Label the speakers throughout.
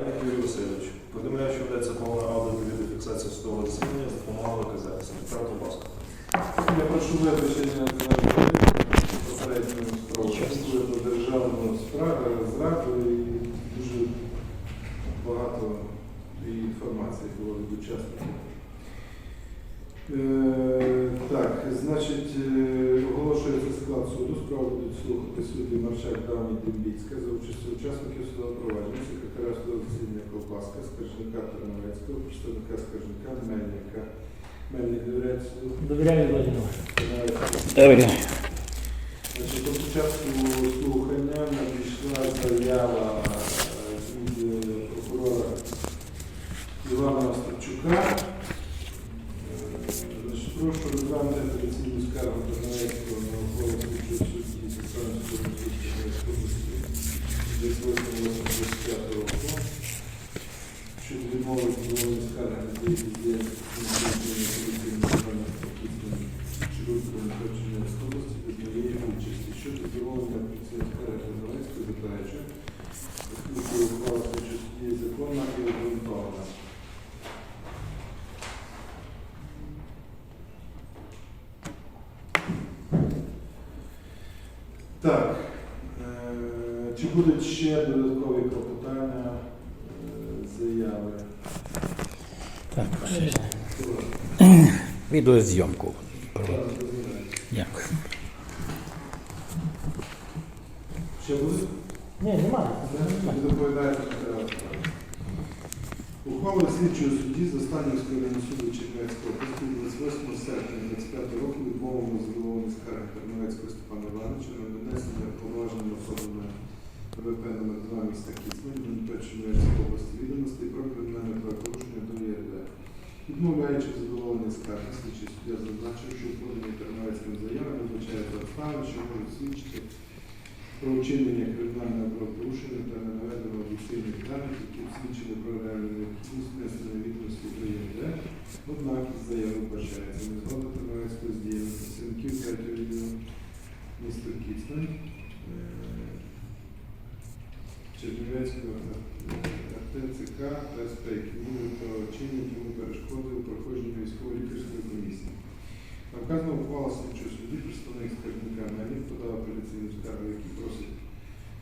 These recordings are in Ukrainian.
Speaker 1: Юрій Васильович, повідомляю, що ведеться повна аудио відеофіксація судового засідання за допомогою КЗС. Петро Ковбаска.
Speaker 2: Я прошу вибачення за попередню справу до державну справу, зраду і дуже багато інформації було від учасників. Так, значить, е, оголошується склад суду. Справу будуть слухати судді Маршак Давні Дембіцька за участю учасників судового провадження, секретаря судового засідання Ковбаска, скаржника Терновецького, представника скаржника Мельника. Мельник довіряє суду.
Speaker 3: Довіряю Владимиру.
Speaker 4: Довіряю.
Speaker 2: Значить, по початку слухання надійшла заява Так. е, Чи будуть ще додаткові клопотання, е, заяви?
Speaker 4: Так, відеозйомку. Дякую.
Speaker 2: Ще буде?
Speaker 3: Ні, немає.
Speaker 2: Ви доповідаєте матеріал справи. Ухвала слідчого судді з останнього суду Чернівецького області 28 серпня 25 року відмовимо задоволення скарги Терновецького Степана Івановича на донесення повноваження особами ВП номер 2 міста до Чернівецької області відомостей про кримінальне правопорушення. Відмовляючи задоволення скарги, слідчий суддя зазначив, що подані Терновецьким заяви визначають обставини, що можуть свідчити про вчинення кримінального правопорушення та не наведено об'єктивних даних, які свідчили про реальну внесення відомості до ЄРД. Однак із заяви вбачається незгода Терновецького з діями працівників третього відділу міста Кіцмань, е, Чернівецького РТЦК та СПЕК, ніби про йому перешкоди у проходженні військово-лікарської комісії. На вказану ухвалу слідчого судді представник скаржника Мельник подав апеляційну скаргу, який просить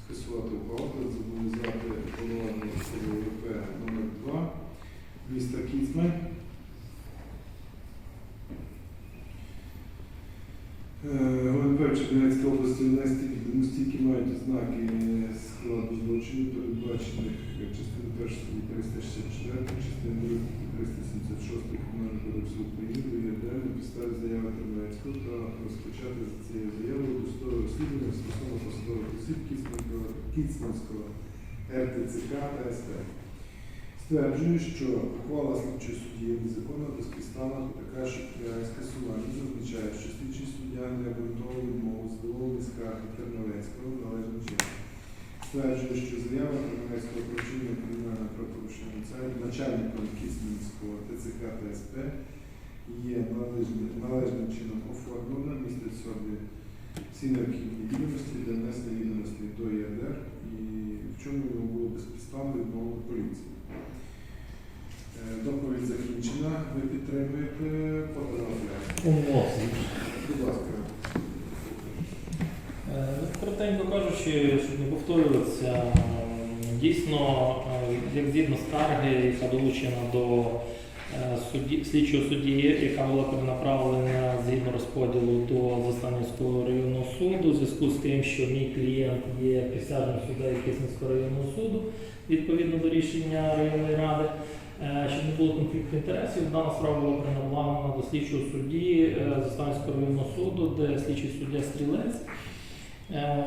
Speaker 2: скасувати ухвалу та зобов'язати повноваження особи ВП номер 2 міста Кіцмань. ГНП в Чернівецькій області внести відомості, які мають ознаки складу злочинів, передбачених частиною 1 статті 364, частиною 376 Кримінального кодексу України до на підставі заяви Тернецького та розпочати за цією заявою досудове розслідування стосовно посадових осіб Кіцманського, РТЦК та СП. Стверджую, що ухвала слідчої судді є незаконна, безпідставна та така, що скасування зазначає, що слідчий суддя не обґрунтовує відмову задоволення скарги Терновецького належним чином. Стверджую, що заява про вчинення кримінального правопорушення начальником Кіцмінського ТЦК та СП є належним, чином оформлена, містить в собі всі необхідні відомості для внесення відомостей до ЄРДР і в чому йому було безпідставно відмовлено поліції. Е, Доповідь закінчена. Ви підтримуєте подавляєте.
Speaker 3: Умовно.
Speaker 2: Будь ласка.
Speaker 3: Е, Коротенько кажучи, щоб не повторюватися, м, дійсно, е, як згідно скарги, яка долучена до е, судді, слідчого судді, яка була перенаправлена згідно розподілу до Застанівського районного суду, в зв'язку з тим, що мій клієнт є присяжним суддею Кисненського районного суду, відповідно до рішення районної ради. Е, Щоб не було конфлікту інтересів, дана справа була перенаправлена до слідчого судді Заставського районного суду, де слідчий суддя Стрілець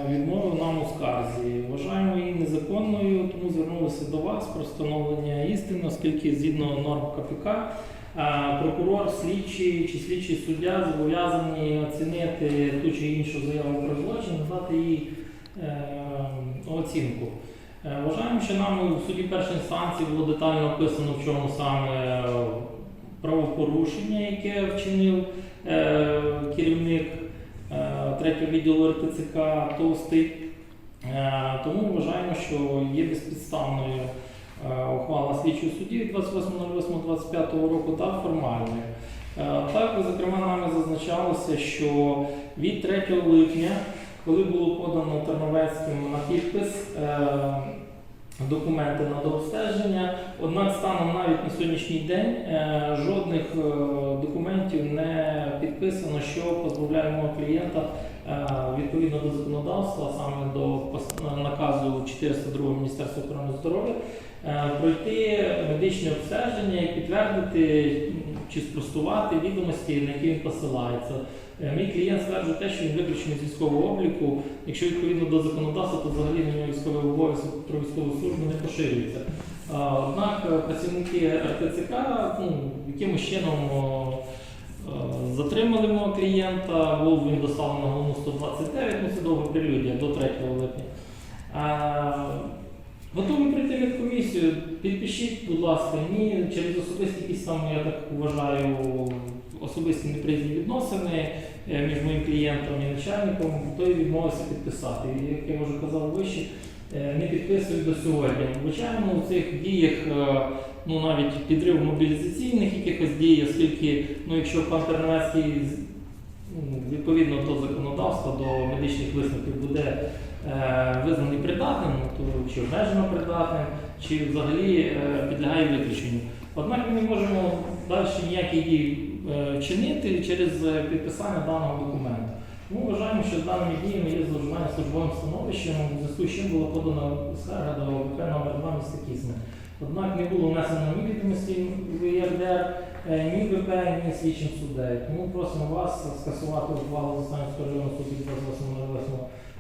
Speaker 3: відмовив нам у скарзі. Вважаємо її незаконною, тому звернулися до вас про встановлення істини, оскільки згідно норм КПК е, прокурор, слідчий чи слідчий суддя зобов'язані оцінити ту чи іншу заяву про злочин, надати їй е, оцінку. Е, Вважаємо, що нам у суді першої інстанції було детально описано, в чому саме е, правопорушення, яке вчинив е, керівник е, третього відділу РТЦК Товстий. Е, Тому вважаємо, що є безпідставною е, ухвала слідчого судді від 28.08.25 року та формальною. Е, Так, зокрема, нами зазначалося, що від 3 липня, коли було подано Терновецьким на підпис е, документи на дообстеження, однак станом навіть на сьогоднішній день е, жодних е, документів не підписано, що позбавляє мого клієнта е, відповідно до законодавства, саме до наказу 402 Міністерства охорони здоров'я, пройти медичне обстеження і підтвердити чи спростувати відомості, на які він посилається. Е, Мій клієнт стверджує те, що він виключений з військового обліку. Якщо відповідно до законодавства, то взагалі на нього військовий обов'язок про військову службу не поширюється. Однак е, працівники РТЦК ну, якимось чином е, затримали мого клієнта, був він доставлений на головну 129, ну це довга прелюдія до 3 липня. Готові прийти від комісію, підпишіть, будь ласка, ні, через особисті якісь там, я так вважаю, особисті неприязні відносини е, між моїм клієнтом і начальником, той відмовився підписати. І, як я вже казав вище, е, не підписують до сьогодні. Звичайно, у цих діях е, ну, навіть підрив мобілізаційних якихось дій, оскільки ну, якщо пан Тернецький відповідно до законодавства, до медичних висновків буде е, визнаний придатним, ну, то чи обмежено придатним, чи взагалі е, підлягає виключенню. Однак ми не можемо далі ніякі дії е, чинити через підписання даного документу. Ми вважаємо, що з даними діями є зловживання службовим становищем, у зв'язку з чим була подана скарга до ВП номер 2 міста Кісне. Однак не було внесено відомості в ЄРДР, ні ВП, ні слідчим суддею. Тому просимо вас скасувати ухвалу Застанівського районного суду від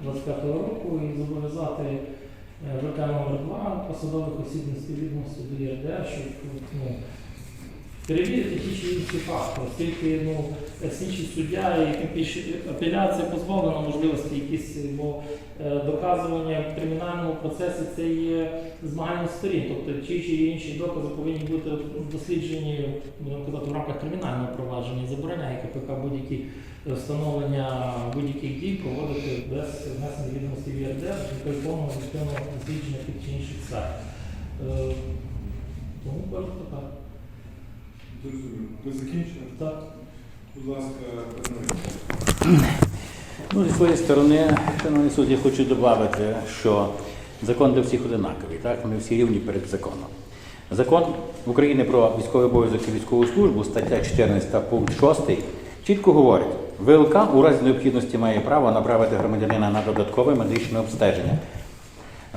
Speaker 3: 28.08.25 року і зобов'язати е, ВК номер 2 посадових осіб на співвідомості до ЄРДР, щоб ну, перевірити ті чи інші факти, оскільки ну, слідчий суддя і тим більше апеляція позбавлена можливості якісь, бо е, доказування в кримінальному процесі це є змагання сторін. Тобто ті чи інші докази повинні бути досліджені, будемо казати, в рамках кримінального провадження забороняє КПК будь-які е, встановлення будь-яких дій проводити без внесення відомостей в ЄРДР, при повному дослідження тих чи інших сфер. Тому коротко так.
Speaker 2: Зрозуміло. Ви закінчили?
Speaker 3: Так.
Speaker 2: Будь ласка.
Speaker 4: Ну, зі своєї сторони, шановні суд, я хочу додати, що закон для всіх одинаковий, так? Ми всі рівні перед законом. Закон України про військовий обов'язок і військову службу, стаття 14 пункт 6, чітко говорить, ВЛК у разі необхідності має право направити громадянина на додаткове медичне обстеження.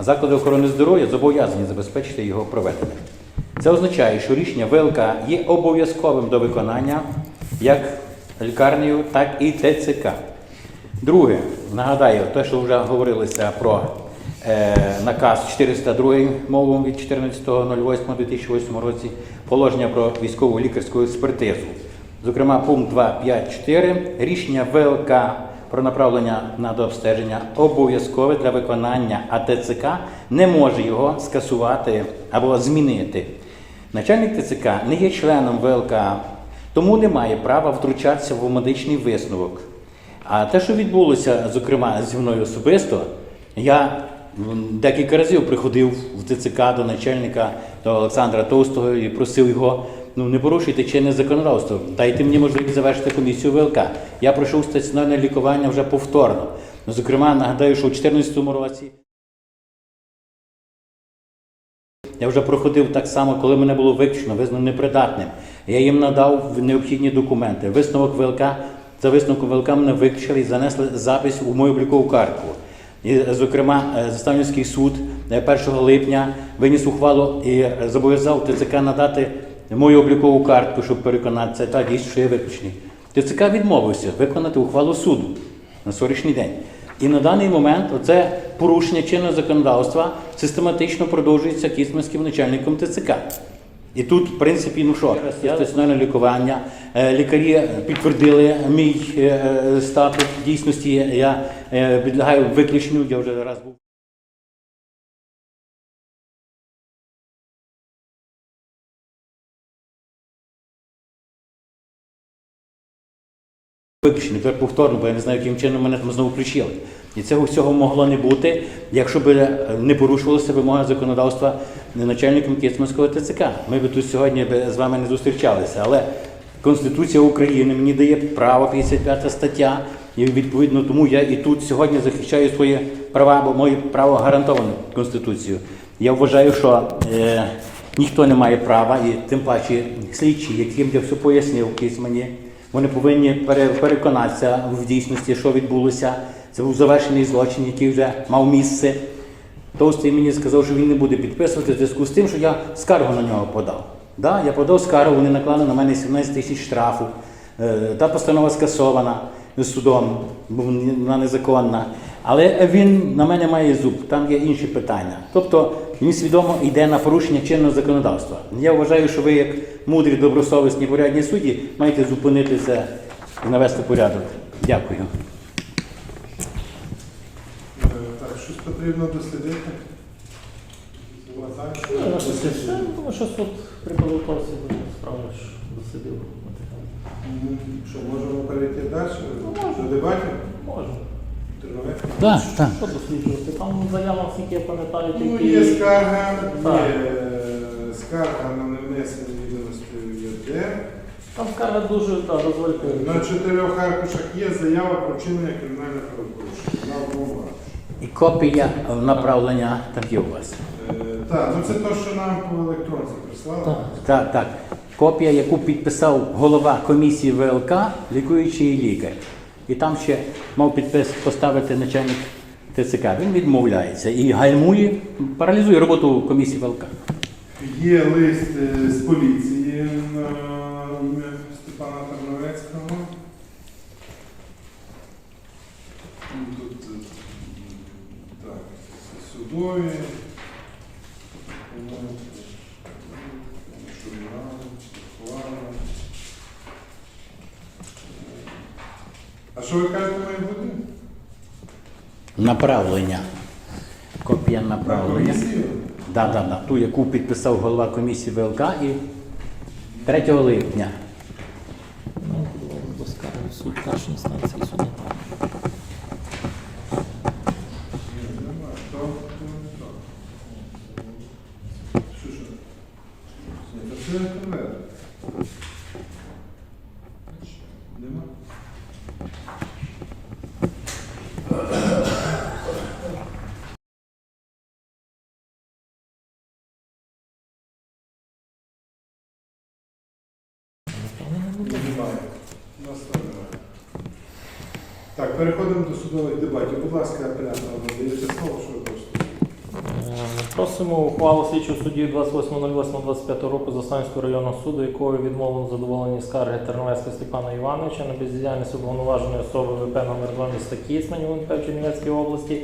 Speaker 4: Заклади охорони здоров'я зобов'язані забезпечити його проведення. Це означає, що рішення ВЛК є обов'язковим до виконання як лікарнею, так і ТЦК. Друге, нагадаю, те, що вже говорилося про е, наказ 402 мовом від 14.08.2008 році, положення про військову лікарську експертизу. Зокрема, пункт 2.5.4 рішення ВЛК про направлення на дообстеження обов'язкове для виконання, а ТЦК не може його скасувати або змінити. Начальник ТЦК не є членом ВЛК, тому не має права втручатися в медичний висновок. А те, що відбулося, зокрема, зі мною особисто, я декілька разів приходив в ТЦК до начальника до Олександра Товстого і просив його. Ну не порушуйте чинне законодавство. Дайте мені можливість завершити комісію ВЛК. Я пройшов стаціонарне лікування вже повторно. Зокрема, нагадаю, що у 2014 році я вже проходив так само, коли мене було виключено, визнано непридатним. Я їм надав необхідні документи. Висновок ВЛК, за висновком ВЛК мене виключили і занесли запис у мою облікову картку. І, зокрема, е, Заставницький суд е, 1 липня виніс ухвалу і е, зобов'язав ТЦК надати мою облікову картку, щоб переконатися, та дійсно, що я виключений. ТЦК відмовився виконати ухвалу суду на сьогоднішній день. І на даний момент оце порушення чинного законодавства систематично продовжується кісманським начальником ТЦК. І тут, в принципі, ну що, стаціональне лікування. Е, Лікарі підтвердили мій е, е, статус дійсності. Я підлягаю виключенню, я вже раз був. Виключений, тепер повторно, бо я не знаю, яким чином мене там знову включили. І цього всього могло не бути, якщо б е, не порушувалося вимоги законодавства начальником Кіцманського ТЦК. Ми би тут сьогодні з вами не зустрічалися, але Конституція України мені дає право 55 стаття, і відповідно тому я і тут сьогодні захищаю свої права, бо моє право гарантоване Конституцією. Я вважаю, що е, ніхто не має права, і тим паче слідчі, яким я все пояснив в Кіцмані, вони повинні пере- переконатися в дійсності, що відбулося. Це був завершений злочин, який вже мав місце. Товстий мені сказав, що він не буде підписувати в зв'язку з тим, що я скаргу на нього подав. Да, я подав скаргу, вони наклали на мене 17 тисяч штрафу. Е, Та постанова скасована судом, бо вона незаконна. Але він на мене має зуб, там є інші питання. Тобто він свідомо йде на порушення чинного законодавства. Я вважаю, що ви, як мудрі, добросовісні порядні судді, маєте зупинитися і навести порядок. Дякую.
Speaker 2: Так, щось потрібно дослідити.
Speaker 3: Тому що суд при підготовці до справи матеріал.
Speaker 2: Що, можемо перейти далі?
Speaker 3: можемо.
Speaker 2: До дебатів?
Speaker 3: Можна.
Speaker 4: Так, так.
Speaker 3: Що досліджувати? Там заява, скільки я пам'ятаю,
Speaker 2: Ну,
Speaker 3: тільки...
Speaker 2: є скарга,
Speaker 3: Так.
Speaker 2: є е, скарга на невнесення відомості в ЄРДР.
Speaker 3: Там скарга дуже, да, дозвольте.
Speaker 2: На чотирьох аркушах є заява про вчинення кримінального правопорушення. На одному аркуші.
Speaker 4: І копія направлення там є у вас.
Speaker 2: Е, Так, ну це те, що нам по електронці прислали.
Speaker 3: Так.
Speaker 4: Так, так. Копія, яку підписав голова комісії ВЛК, лікуючий лікар. І там ще мав підпис поставити начальник ТЦК. Він відмовляється і гальмує, паралізує роботу комісії ВЛК.
Speaker 2: Є лист е, з поліції на ім'я Степана Тарновецького. Ну, Тут е, так, судові. по-моєму, журнал, ухвала. А що ви кажете, має бути?
Speaker 4: Направлення. Копія направлення. Да, да, да. Ту, яку підписав голова комісії ВЛК і 3 липня.
Speaker 3: Ну, суд першої інстанції суду.
Speaker 2: Ні, нема. То, то, то. Що, що? Ні, то це конверт. Нема? Немає. Нас. Так, переходимо до судових дебатів. Будь ласка, апелянт, надаєте слово, що ви хочете?
Speaker 3: Е, Просимо ухвалу слідчого судді 28.08.25 року Застанського районного суду, якою відмовлено задоволені скарги Терновецького Степана Івановича на бездіяльність уповноваженої особи ВП номер 2 міста Кіцмань УНП Чернівецькій області,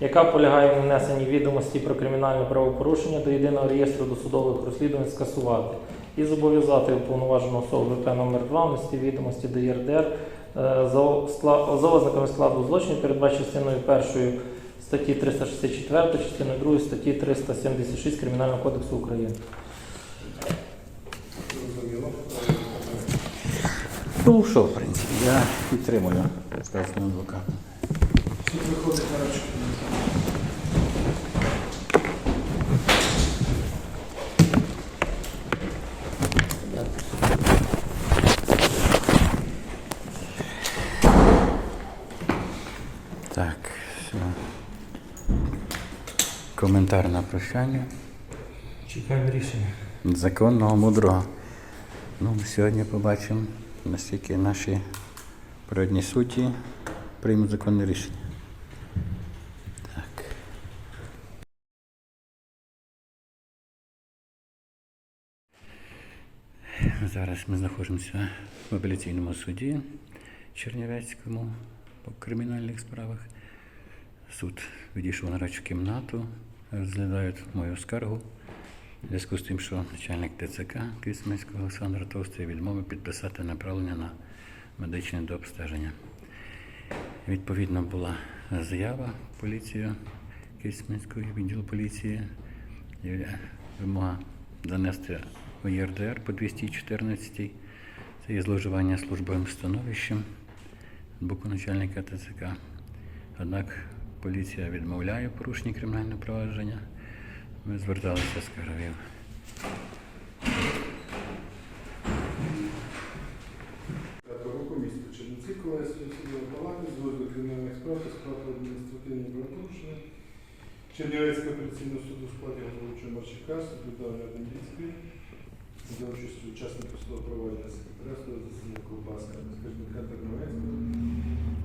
Speaker 3: яка полягає в внесенні відомості про кримінальне правопорушення до єдиного реєстру досудових розслідувань скасувати і зобов'язати уповноважену особу ВП номер 2 внести відомості до ЄРДР е, за скла- за ознаками складу злочинів, передбачені частиною першою статті 364, частиною 2 статті 376 Кримінального кодексу України.
Speaker 4: Ну, що, в принципі, я підтримую сказаного адвоката.
Speaker 2: Суд виходить на ручку.
Speaker 4: Так, все. Коментар на прощання.
Speaker 3: Чекаємо рішення.
Speaker 4: Законного мудрого. Ну, сьогодні побачимо, наскільки наші природні суті приймуть законне рішення. Так. Зараз ми знаходимося в апеляційному суді Чернівецькому по кримінальних справах. Суд відійшов на речу кімнату, розглядають мою скаргу. У зв'язку з тим, що начальник ТЦК Кисменського Олександр Товстий відмовив підписати направлення на медичне дообстеження. Відповідно була заява в поліцію Кисменського відділу поліції. Вимога занести у ЄРДР по 214. Це є зловживання службовим становищем з боку начальника ТЦК. Однак поліція відмовляє в порушенні кримінального провадження. Ми зверталися з Каравів.
Speaker 2: Адміністративні апеляційного суду складі головуючого Марчака, судовдання Дембільської, за участю учасників судового провадження секретаря засідання Ковбаска, скаржника Терновецького,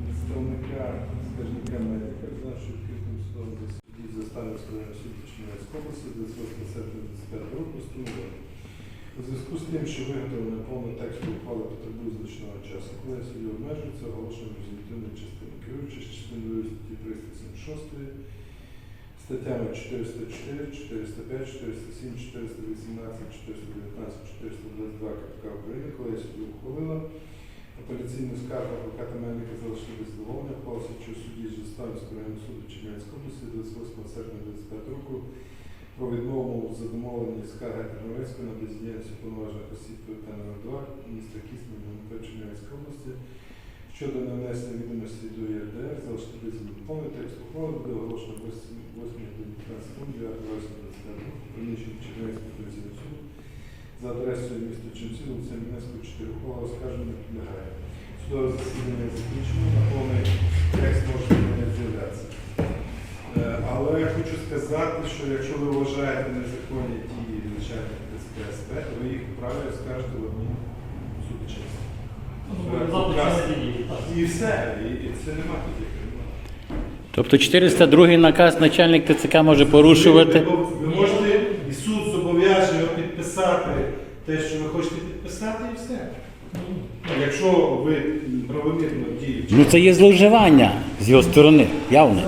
Speaker 2: представника скаржника медика, виконавчого відкритим судовим засіданні за складання суду Чернівецької області 28 25 року встановлено. У зв'язку з тим, що виготовлення повного тексту ухвали потребує значного часу, коли судді обмежується оголошенням результативної частини, керуючись частиною статті 376, статтями 404, 405, 407, 418, 419, 422 КПК України, коли судді ухвалила. Апеляційну скаргу адвоката Мельника залишили без задоволення, слідчого судді з Жестанівського районного суду Чернівецької області 28 серпня 25 року про відмову за домовлення скарги Терновецької на бездіяльність уповноважених осіб територіального 2 міста Кисне МНП Чернівецької області щодо нанесення відомості до ЄРДР без змін. Повний текст ухвали буде оголошено 8 до 15 секунд 9 вересня 25 року приміщення Чернівецького апеляційного суду за адресою міста Ченці, вулиця Мінецького 4. Ухвала оскарження підлягає. Судове засідання закінчено, на повний текст може не з'являтися. Е, Але я хочу сказати, що якщо ви вважаєте незаконні дії начальника то ви їх вправі скажете в одній судочинстві. І все, і, це нема.
Speaker 4: Тобто 402 наказ начальник ТЦК може порушувати.
Speaker 2: Ви, можете, і суд зобов'яже його підписати те, що ви хочете підписати, і все. Якщо ви правомірно діючи.
Speaker 4: Ну це є зловживання з його сторони, явне.